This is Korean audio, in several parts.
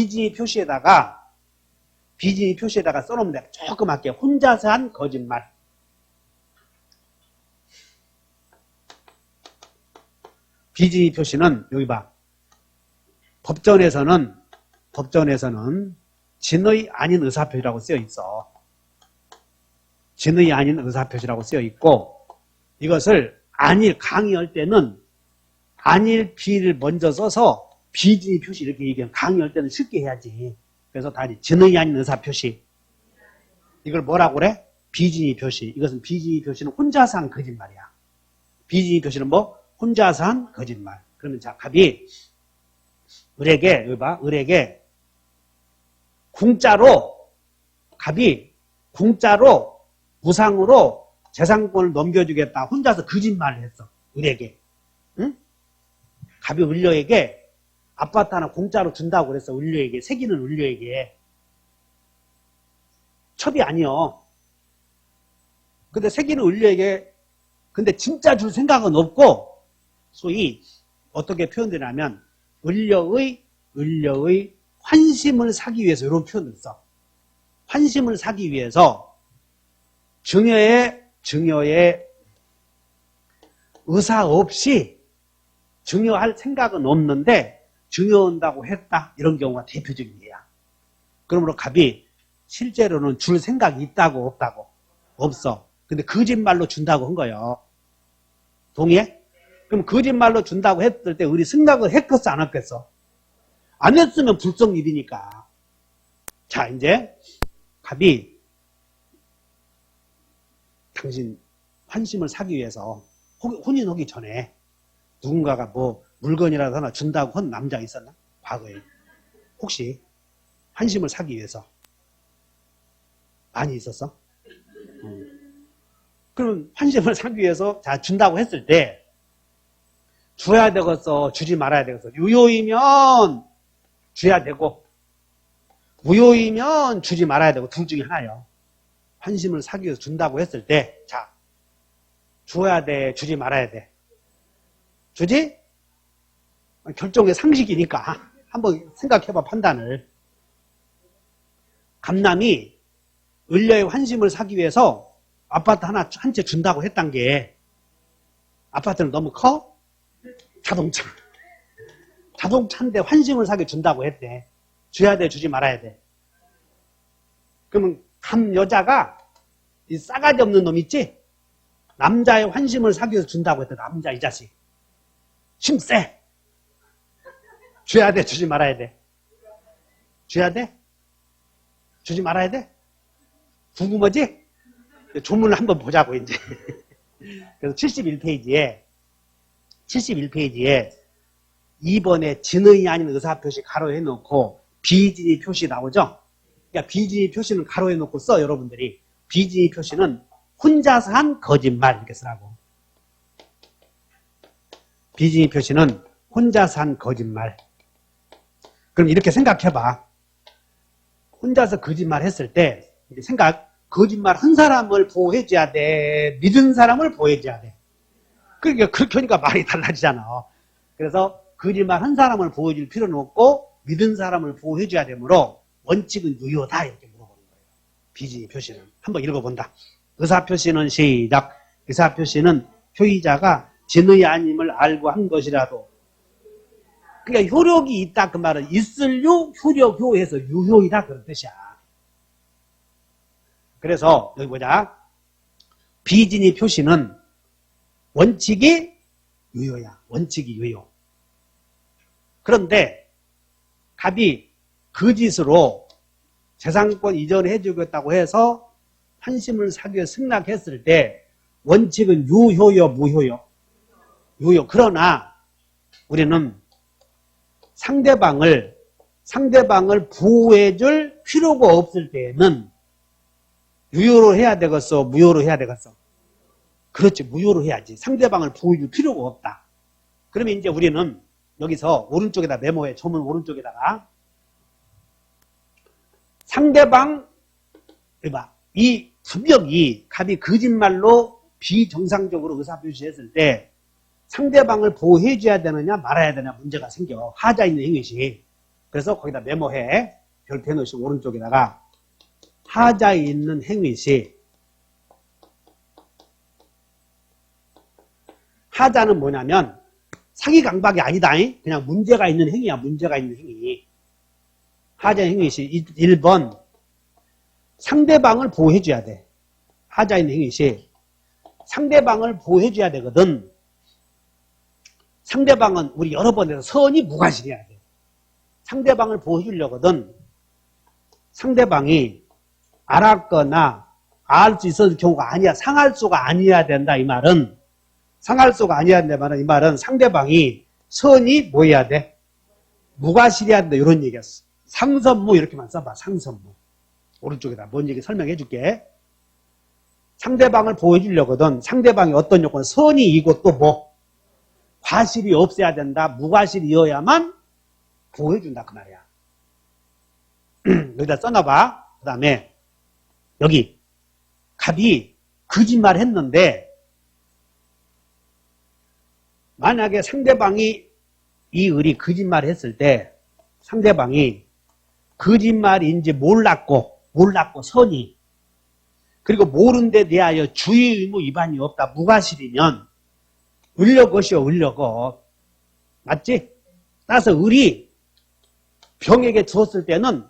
비진이 표시에다가 비진이 표시에다가 써놓으면 돼. 조그맣게 혼자서 한 거짓말. 비진이 표시는 여기 봐. 법전에서는 법전에서는 진의 아닌 의사표시라고 쓰여 있어. 진의 아닌 의사표시라고 쓰여 있고 이것을 안일 강의할 때는 안일 비를 먼저 써서 비진의 표시 이렇게 얘기하면 강의할 때는 쉽게 해야지. 그래서 다 진의 아닌 의사 표시. 이걸 뭐라고 그래? 비진의 표시. 이것은 비진의 표시는 혼자서 한 거짓말이야. 비진의 표시는 뭐? 혼자서 한 거짓말. 그러면 자, 갑이 을에게, 여기 봐, 을에게 궁자로, 갑이 궁자로 무상으로 재산권을 넘겨주겠다. 혼자서 거짓말을 했어. 을에게. 응? 갑이 을려에게 아파트 하나 공짜로 준다고 그랬어. 을려에게. 세기는 을려에게. 첩이 아니요. 근데 세기는 을려에게 근데 진짜 줄 생각은 없고 소위 어떻게 표현되냐면 을려의 을려의 환심을 사기 위해서 이런 표현을 써. 환심을 사기 위해서 증여의 증여의 의사 없이 증여할 생각은 없는데 증여한다고 했다 이런 경우가 대표적인 예야. 그러므로 갑이 실제로는 줄 생각이 있다고 없다고 없어. 근데 거짓말로 준다고 한 거예요. 동의해? 그럼 거짓말로 준다고 했을 때 우리 생각을 했겠어 안 했겠어? 안 했으면 불성일이니까. 자 이제 갑이 당신 환심을 사기 위해서 혼인하기 전에 누군가가 뭐 물건이라도 하나 준다고 한 남자 있었나? 과거에. 혹시 환심을 사기 위해서 많이 있었어? 음. 그럼 환심을 사기 위해서 자 준다고 했을 때 줘야 되겠어? 주지 말아야 되겠어? 유효이면 줘야 되고 무효이면 주지 말아야 되고 둘 중에 하나요. 환심을 사기 위해서 준다고 했을 때 자, 줘야 돼? 주지 말아야 돼? 주지? 결정의 상식이니까 한번 생각해봐 판단을. 감남이 을려의 환심을 사기 위해서 아파트 하나 한 채 준다고 했단 게 아파트는 너무 커? 자동차. 자동차인데 환심을 사기 준다고 했대. 줘야 돼, 주지 말아야 돼. 그러면 감 여자가 이 싸가지 없는 놈 있지? 남자의 환심을 사기 위해서 준다고 했대. 남자 이 자식. 힘세. 줘야 돼, 주지 말아야 돼. 줘야 돼? 주지 말아야 돼? 궁금하지? 조문을 한번 보자고, 이제. 그래서 71페이지에, 71페이지에 2번에 진의 아닌 의사표시 가로 해 놓고 비진의 표시 나오죠? 그러니까 비진의 표시는 가로 해 놓고 써, 여러분들이. 비진의 표시는 혼자서 한 거짓말, 이렇게 쓰라고. 비진의 표시는 혼자서 한 거짓말. 그럼 이렇게 생각해봐. 혼자서 거짓말 했을 때, 생각, 거짓말 한 사람을 보호해줘야 돼. 믿은 사람을 보호해줘야 돼. 그러니까 그렇게 하니까 말이 달라지잖아. 그래서 거짓말 한 사람을 보호해줄 필요는 없고, 믿은 사람을 보호해줘야 되므로, 원칙은 유효다. 이렇게 물어보는 거예요. 비진의 표시는. 한번 읽어본다. 의사 표시는 시작. 의사 표시는 효의자가 진의 아님을 알고 한 것이라도 그러니까 효력이 있다 그 말은 있을요 효력 효해서 유효이다 그런 뜻이야. 그래서 여기 보자. 비진의 표시는 원칙이 유효야. 원칙이 유효. 그런데 갑이 그 짓으로 재산권 이전해 주겠다고 해서 환심을 사기에 승낙했을 때 원칙은 유효요 무효요? 유효. 그러나 우리는 상대방을 상대방을 보호해 줄 필요가 없을 때에는 유효로 해야 되겠어? 무효로 해야 되겠어? 그렇지. 무효로 해야지. 상대방을 보호해 줄 필요가 없다. 그러면 이제 우리는 여기서 오른쪽에다 메모해. 조문 오른쪽에다가 상대방 봐. 이 분명히 갑이 거짓말로 비정상적으로 의사표시했을 때 상대방을 보호해줘야 되느냐 말아야 되냐 문제가 생겨. 하자 있는 행위시. 그래서 거기다 메모해. 별표 해놓으시고 오른쪽에다가 하자에 있는 행위 시 하자는 뭐냐면 사기 강박이 아니다. 잉? 그냥 문제가 있는 행위야. 문제가 있는 행위. 하자 행위 시 1번 상대방을 보호해줘야 돼. 하자 있는 행위 시 상대방을 보호해줘야 되거든. 상대방은 우리 여러 번에서 선이 무과실해야 돼. 상대방을 보호해주려거든. 상대방이 알았거나 알 수 있었을 경우가 아니야. 상할 수가 아니어야 된다. 이 말은 상할 수가 아니어야 된다. 이 말은 이 말은 상대방이 선이 뭐 해야 돼? 무과실해야 된다. 이런 얘기였어. 상선무 이렇게만 써봐. 상선무. 오른쪽에다 뭔 얘기 설명해 줄게. 상대방을 보호해주려거든 상대방이 어떤 요건 선이 이고 또 뭐? 과실이 없어야 된다. 무과실이어야만 보호해준다. 그 말이야. 여기다 써놔봐. 그 다음에 여기 갑이 거짓말 했는데 만약에 상대방이 이 을이 거짓말 했을 때 상대방이 거짓말인지 몰랐고 몰랐고 선이 그리고 모른 데 대하여 주의 의무 위반이 없다 무과실이면 을려 것이요 을려 것 맞지? 따라서 을이 병에게 주었을 때는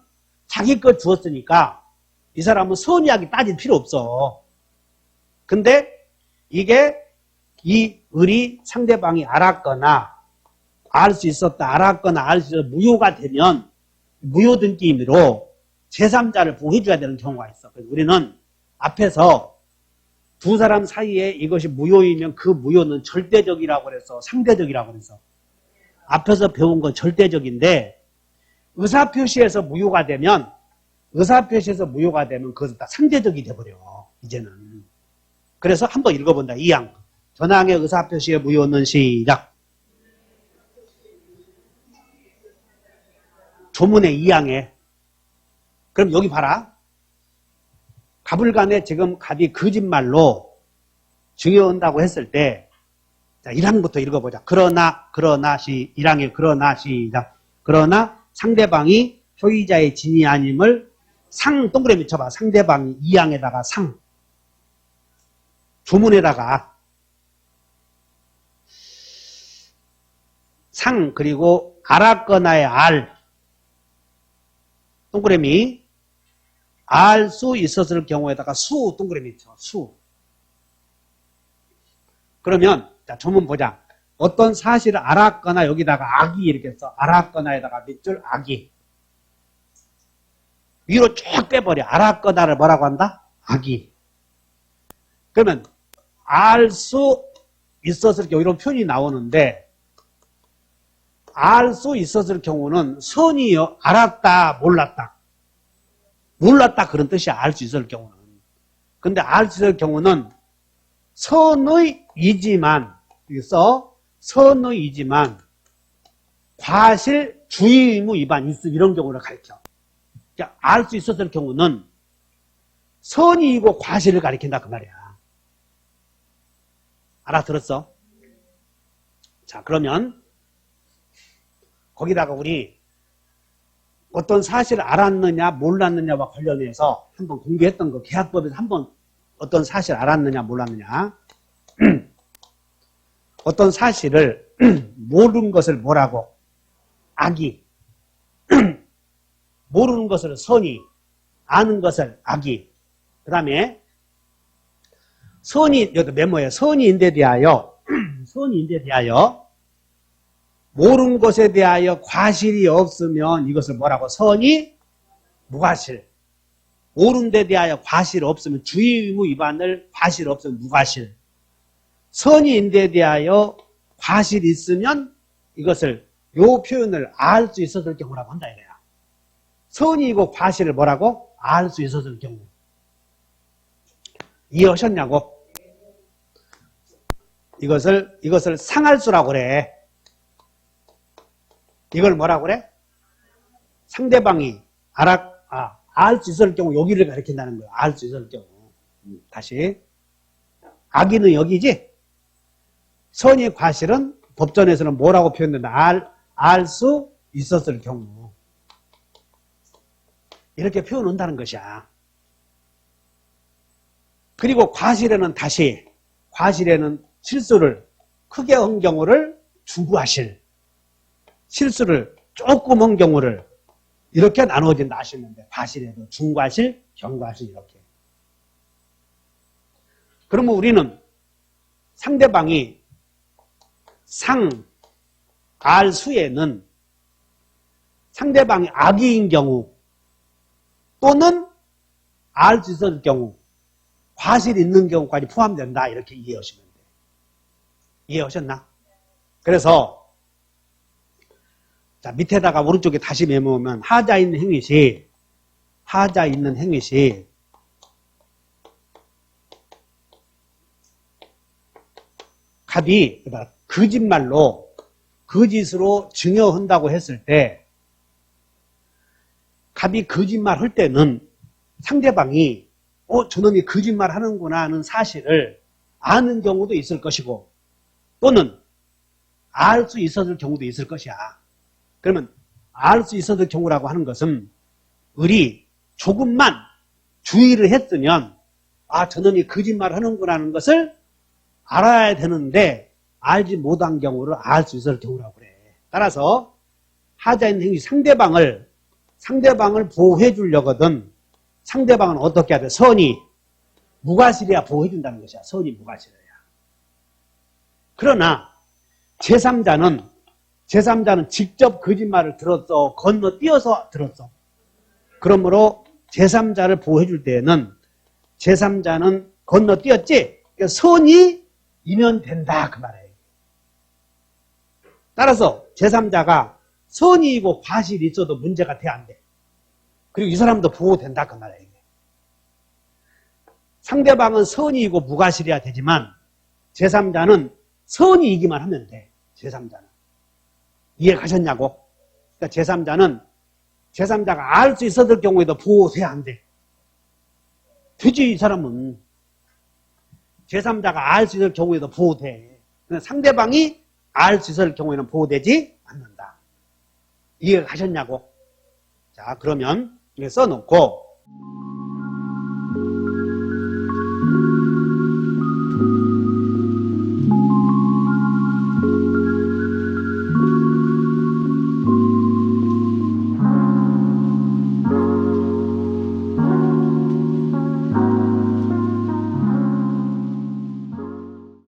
자기 것 주었으니까 이 사람은 선의하게 따질 필요 없어. 근데 이게 이 을이 상대방이 알았거나 알 수 있었다 알았거나 알 수 있었다 무효가 되면 무효된 게임으로 제3자를 보호해줘야 되는 경우가 있어. 그래서 우리는 앞에서 두 사람 사이에 이것이 무효이면 그 무효는 절대적이라고 그래서 상대적이라고 그래서 앞에서 배운 건 절대적인데 의사표시에서 무효가 되면 의사표시에서 무효가 되면 그것은 다 상대적이 돼버려 이제는. 그래서 한번 읽어본다 이양. 전항의 의사표시의 무효는 시작. 조문의 이양에. 그럼 여기 봐라 갑을간에 지금 갑이 거짓말로 중요한다고 했을 때 자, 1항부터 읽어보자. 그러나, 그러나, 시, 1항에 그러나, 시작. 그러나 상대방이 소유자의 진이 아님을 상, 동그라미 쳐봐. 상대방이 2항에다가 상. 조문에다가 상, 그리고 알았거나의 알. 동그라미. 알 수 있었을 경우에다가 수, 동그라미 쳐. 수. 그러면 자, 조문 보자. 어떤 사실을 알았거나 여기다가 악이 이렇게 써. 알았거나에다가 밑줄 악이. 위로 쭉 빼버려. 알았거나를 뭐라고 한다? 악이. 그러면 알 수 있었을 경우 이런 표현이 나오는데 알 수 있었을 경우는 선이요. 알았다, 몰랐다. 몰랐다 그런 뜻이야. 알수 있을 경우는. 근데 알 수 있을 경우는 선의이지만 여기서 선의이지만 과실 주의 의무 위반 있음 이런 경우를 가리켜. 알수 있었을 경우는 선의이고 과실을 가리킨다 그 말이야. 알아들었어? 자 그러면 거기다가 우리 어떤 사실을 알았느냐 몰랐느냐와 관련해서 한번 공개했던 거 계약법에서 한번 어떤 사실을 알았느냐 몰랐느냐. 어떤 사실을 모르는 것을 뭐라고? 악이. 모르는 것을 선이 아는 것을 악이. 그 다음에 선이 여기 메모에 선이인데 대하여 선이인데 대하여 모르는 것에 대하여 과실이 없으면 이것을 뭐라고 선이 무과실 모르는 데 대하여 과실 없으면 주의 의무 위반을 과실 없으면 무과실 선의인데 대하여 과실이 있으면 이것을 요 표현을 알 수 있었을 경우라고 한다 이거야. 선의이고 과실을 뭐라고? 알 수 있었을 경우. 이해하셨냐고? 이것을 이것을 상할수라고 그래. 이걸 뭐라고 그래? 상대방이 알아 아, 알 수 있을 경우 여기를 가리킨다는 거야. 알 수 있을 경우. 음, 다시 악의는 여기지? 선의 과실은 법전에서는 뭐라고 표현된다? 알, 알 수 있었을 경우. 이렇게 표현한다는 것이야. 그리고 과실에는 다시 과실에는 실수를 크게 한 경우를 중구하실 실수를 조금 한 경우를 이렇게 나누어진다 하시는데 과실에도 중과실, 경과실 이렇게. 그러면 우리는 상대방이 상, 알 수에는 상대방이 악의인 경우 또는 알수 있을 경우 과실 있는 경우까지 포함된다 이렇게 이해하시면 돼요. 이해하셨나? 그래서 자 밑에다가 오른쪽에 다시 메모하면 하자 있는 행위시 하자 있는 행위시 갑이 거짓말로 거짓으로 증여한다고 했을 때 갑이 거짓말 할 때는 상대방이 어 저놈이 거짓말 하는구나 하는 사실을 아는 경우도 있을 것이고 또는 알 수 있었을 경우도 있을 것이야. 그러면 알 수 있었을 경우라고 하는 것은 우리 조금만 주의를 했으면 아 저놈이 거짓말 하는구나 하는 것을 알아야 되는데 알지 못한 경우를 알 수 있을 경우라고 그래. 따라서 하자인 행위 상대방을 상대방을 보호해 주려거든 상대방은 어떻게 해야 돼? 선이 무과실이야 보호해 준다는 것이야. 선이 무과실이야. 그러나 제3자는 제3자는 직접 거짓말을 들었어. 건너뛰어서 들었어. 그러므로 제3자를 보호해 줄 때에는 제3자는 건너뛰었지. 그러니까 선이 이면된다 그 말이에요. 따라서 제3자가 선이고 과실이 있어도 문제가 돼 안 돼. 그리고 이 사람도 보호된다 그 말이에요. 상대방은 선이고 무과실이야 되지만 제3자는 선이이기만 하면 돼. 제3자는. 이해 가셨냐고? 그러니까 제3자는 제3자가 알 수 있었을 경우에도 보호돼야 안 돼. 되지 이 사람은. 제3자가 알 수 있을 경우에도 보호돼. 근데 상대방이 알 수 있을 경우에는 보호되지 않는다. 이해 가셨냐고? 자, 그러면 써놓고